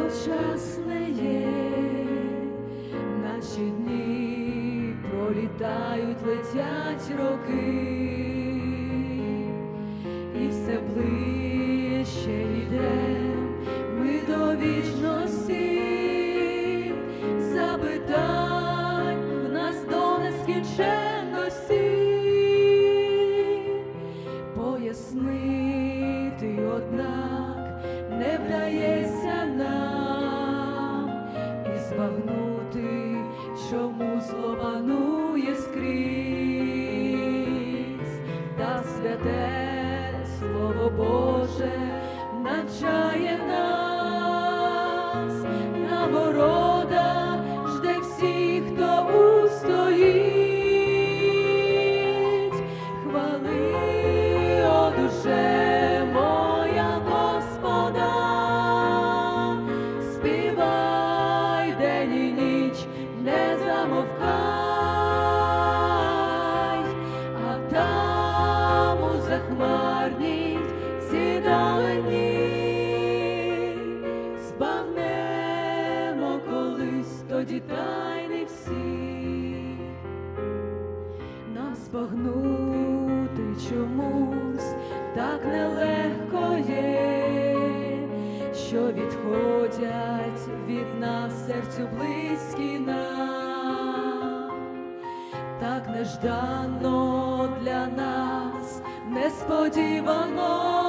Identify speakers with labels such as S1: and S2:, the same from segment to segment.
S1: дочасне є, наші дні пролітають, летять роки, і все ближче йдем ми до вічності, запитань в нас до нескінченності, слово Боже навчає нас, нагорода жде всіх, хто устоїть, хвали, о душе моя Господа, співай день і ніч, не замовкай, а там у захмарній тайни всі. Нам збагнути чомусь так нелегко є, що відходять від нас серцю близькі нам, так нежданно для нас несподівано.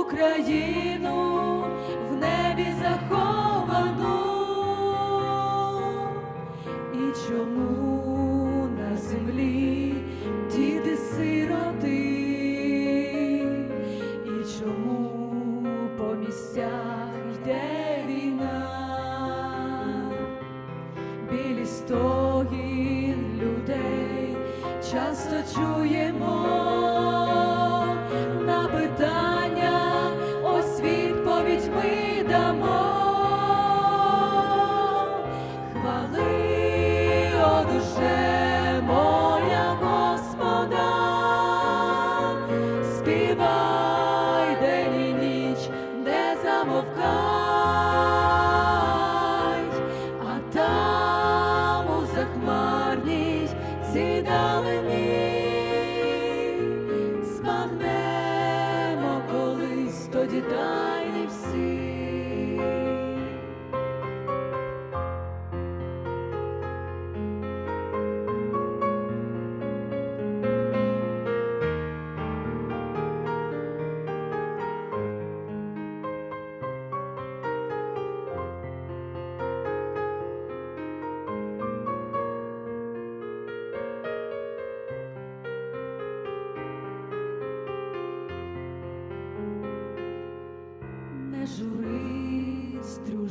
S1: Україну в небі заховану. Чому на землі замовкай, а там у захмарній ці далині збагнемо колись тоді тайни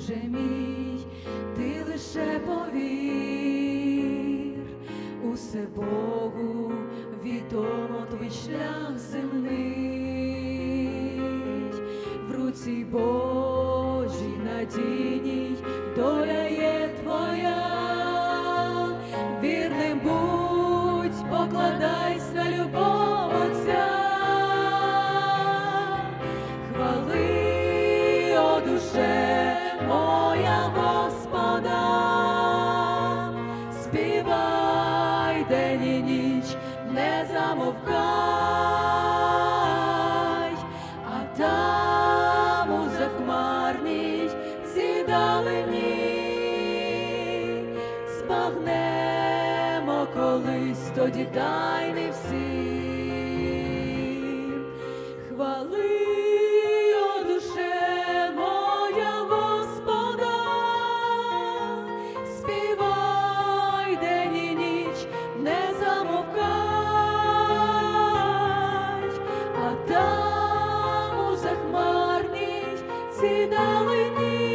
S1: друже мій, ти лише повір, усе Богу відомо твій шлях земний, в руці Божій надійній співай день і ніч, не замовкай, а там у захмарній далині спагнемо колись тоді тайни всі. А